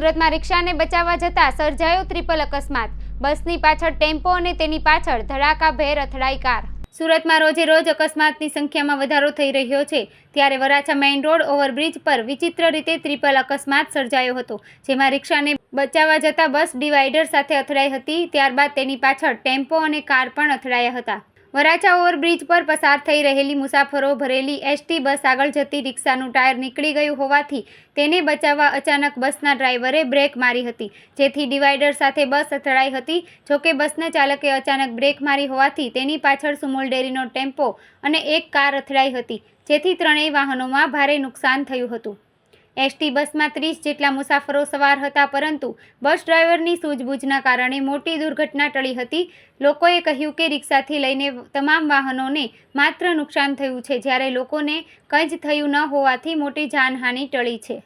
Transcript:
સુરતમાં રિક્ષાને બચાવવા જતા સર્જાયો ટ્રિપલ અકસ્માત. બસની પાછળ ટેમ્પો અને તેની પાછળ ધડાકાભેર અથડાઈ કાર સુરતમાં રોજે રોજ અકસ્માતની સંખ્યામાં વધારો થઈ રહ્યો છે. ત્યારે વરાછા મેઇન રોડ ઓવરબ્રિજ પર વિચિત્ર રીતે ટ્રિપલ અકસ્માત સર્જાયો હતો, જેમાં રિક્ષાને બચાવવા જતા બસ ડિવાઈડર સાથે અથડાઈ હતી, ત્યારબાદ તેની પાછળ ટેમ્પો અને કાર પણ અથડાયા હતા. વરાછા ઓવરબ્રિજ પર પસાર થઈ રહેલી મુસાફરો ભરેલી એસટી બસ આગળ જતી રિક્ષાનું ટાયર નીકળી ગયું હોવાથી તેને બચાવવા અચાનક બસના ડ્રાઈવરે બ્રેક મારી હતી. જેથી ડિવાઈડર સાથે બસ અથડાઈ હતી. જોકે બસના ચાલકે અચાનક બ્રેક મારી હોવાથી તેની પાછળ સુમોલ ડેરીનો ટેમ્પો અને એક કાર અથડાઈ હતી. જેથી ત્રણેય વાહનોમાં ભારે નુકસાન થયું હતું. એસટી બસમાં ત્રીસ જેટલા મુસાફરો સવાર હતા, પરંતુ બસ ડ્રાઈવરની સૂઝબૂઝના કારણે મોટી દુર્ઘટના ટળી હતી. લોકોએ કહ્યું કે રિક્ષાથી લઈને તમામ વાહનોને માત્ર નુકસાન થયું છે, જ્યારે લોકોને કંઈ જ થયું ન હોવાથી મોટી જાનહાનિ ટળી છે.